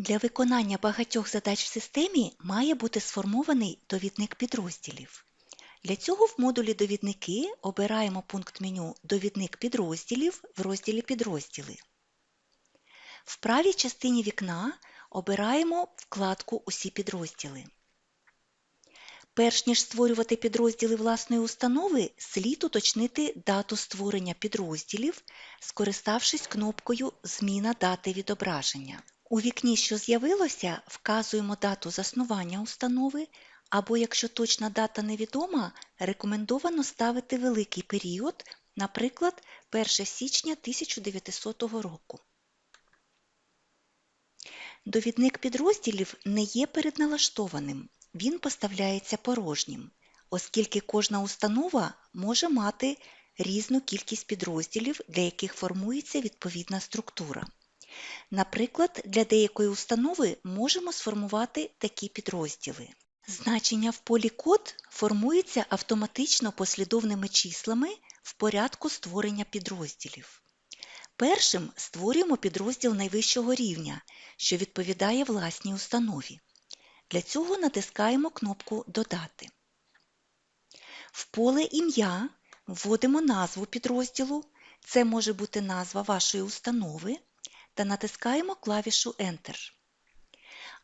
Для виконання багатьох задач в системі має бути сформований довідник підрозділів. Для цього в модулі Довідники обираємо пункт меню Довідник підрозділів в розділі Підрозділи. В правій частині вікна обираємо вкладку Усі підрозділи. Перш ніж створювати підрозділи власної установи, слід уточнити дату створення підрозділів, скориставшись кнопкою Зміна дати відображення. У вікні, що з'явилося, вказуємо дату заснування установи, або якщо точна дата невідома, рекомендовано ставити великий період, наприклад, 1 січня 1900 року. Довідник підрозділів не є передналаштованим, він поставляється порожнім, оскільки кожна установа може мати різну кількість підрозділів, для яких формується відповідна структура. Наприклад, для деякої установи можемо сформувати такі підрозділи. Значення в полі код формується автоматично послідовними числами в порядку створення підрозділів. Першим створюємо підрозділ найвищого рівня, що відповідає власній установі. Для цього натискаємо кнопку Додати. В поле Ім'я вводимо назву підрозділу, це може бути назва вашої установи, та натискаємо клавішу Enter.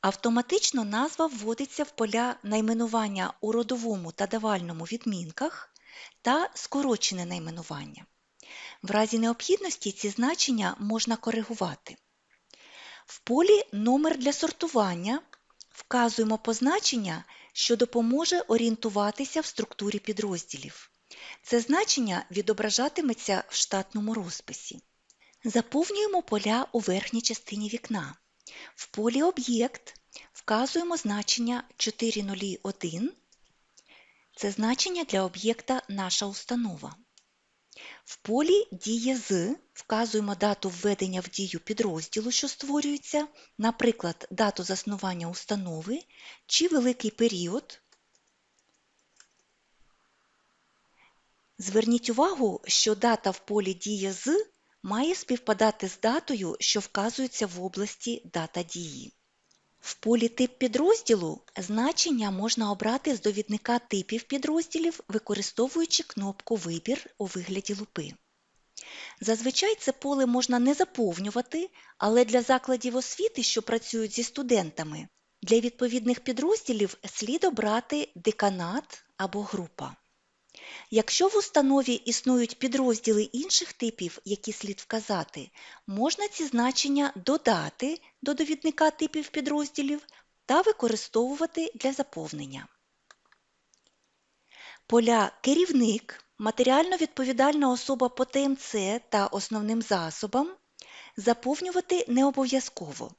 Автоматично назва вводиться в поля найменування у родовому та давальному відмінках та скорочене найменування. В разі необхідності ці значення можна коригувати. В полі Номер для сортування вказуємо позначення, що допоможе орієнтуватися в структурі підрозділів. Це значення відображатиметься в штатному розписі. Заповнюємо поля у верхній частині вікна. В полі Об'єкт вказуємо значення 401. Це значення для об'єкта Наша установа. В полі Діє з вказуємо дату введення в дію підрозділу, що створюється, наприклад, дату заснування установи чи великий період. Зверніть увагу, що дата в полі Діє з має співпадати з датою, що вказується в області Дата дії. В полі Тип підрозділу значення можна обрати з довідника типів підрозділів, використовуючи кнопку Вибір у вигляді лупи. Зазвичай це поле можна не заповнювати, але для закладів освіти, що працюють зі студентами, для відповідних підрозділів слід обрати деканат або група. Якщо в установі існують підрозділи інших типів, які слід вказати, можна ці значення додати до довідника типів підрозділів та використовувати для заповнення. Поля Керівник, матеріально відповідальна особа по ТМЦ та основним засобам заповнювати не обов'язково.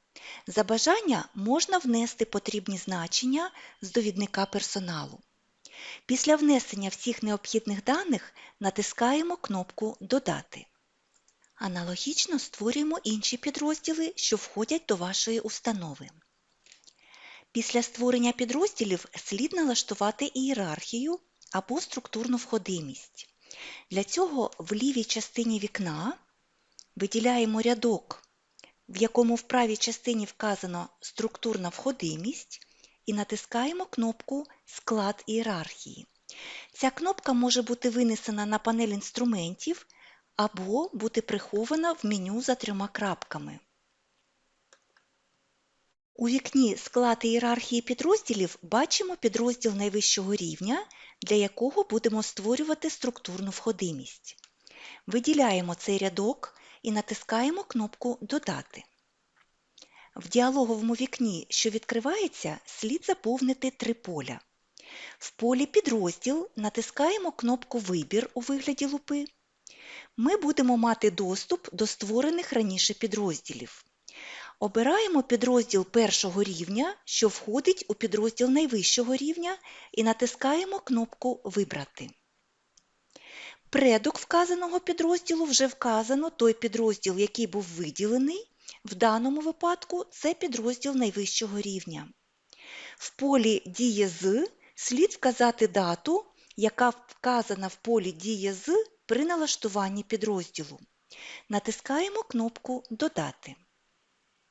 За бажання можна внести потрібні значення з довідника персоналу. Після внесення всіх необхідних даних натискаємо кнопку Додати. Аналогічно створюємо інші підрозділи, що входять до вашої установи. Після створення підрозділів слід налаштувати ієрархію або структурну входимість. Для цього в лівій частині вікна виділяємо рядок, в якому в правій частині вказано структурна входимість і натискаємо кнопку Склад ієрархії. Ця кнопка може бути винесена на панель інструментів або бути прихована в меню за трьома крапками. У вікні Склад ієрархії підрозділів бачимо підрозділ найвищого рівня, для якого будемо створювати структурну входимість. Виділяємо цей рядок і натискаємо кнопку Додати. В діалоговому вікні, що відкривається, слід заповнити три поля. В полі Підрозділ натискаємо кнопку Вибір у вигляді лупи. Ми будемо мати доступ до створених раніше підрозділів. Обираємо підрозділ першого рівня, що входить у підрозділ найвищого рівня, і натискаємо кнопку Вибрати. Предок вказаного підрозділу вже вказано той підрозділ, який був виділений, в даному випадку це підрозділ найвищого рівня. В полі «Діє з» слід вказати дату, яка вказана в полі «Діє з» при налаштуванні підрозділу. Натискаємо кнопку Додати.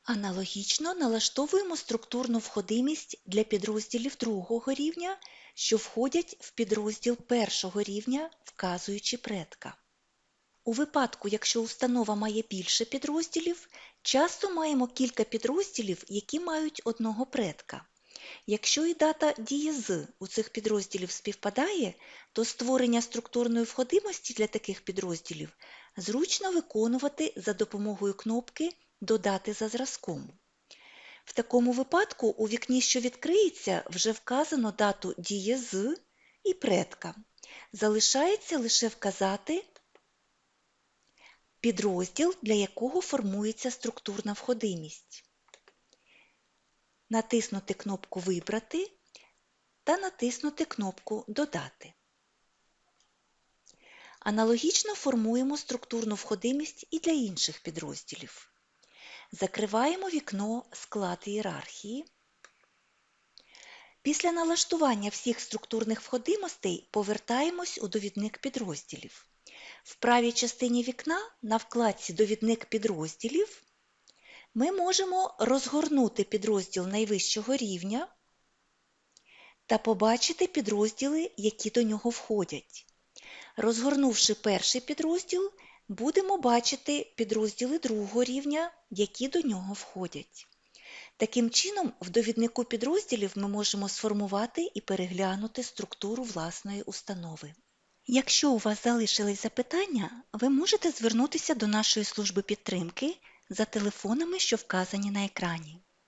Аналогічно налаштовуємо структурну входимість для підрозділів другого рівня, що входять в підрозділ першого рівня, вказуючи предка. У випадку, якщо установа має більше підрозділів, часто маємо кілька підрозділів, які мають одного предка. Якщо і дата дії з у цих підрозділів співпадає, то створення структурної входимості для таких підрозділів зручно виконувати за допомогою кнопки Додати за зразком. В такому випадку у вікні, що відкриється, вже вказано дату дії з і предка. Залишається лише вказати підрозділ, для якого формується структурна входимість. Натиснути кнопку Вибрати та натиснути кнопку Додати. Аналогічно формуємо структурну входимість і для інших підрозділів. Закриваємо вікно Склад ієрархії. Після налаштування всіх структурних входимостей повертаємось у довідник підрозділів. В правій частині вікна на вкладці Довідник підрозділів ми можемо розгорнути підрозділ найвищого рівня та побачити підрозділи, які до нього входять. Розгорнувши перший підрозділ, будемо бачити підрозділи другого рівня, які до нього входять. Таким чином, в довіднику підрозділів ми можемо сформувати і переглянути структуру власної установи. Якщо у вас залишились запитання, ви можете звернутися до нашої служби підтримки за телефонами, що вказані на екрані.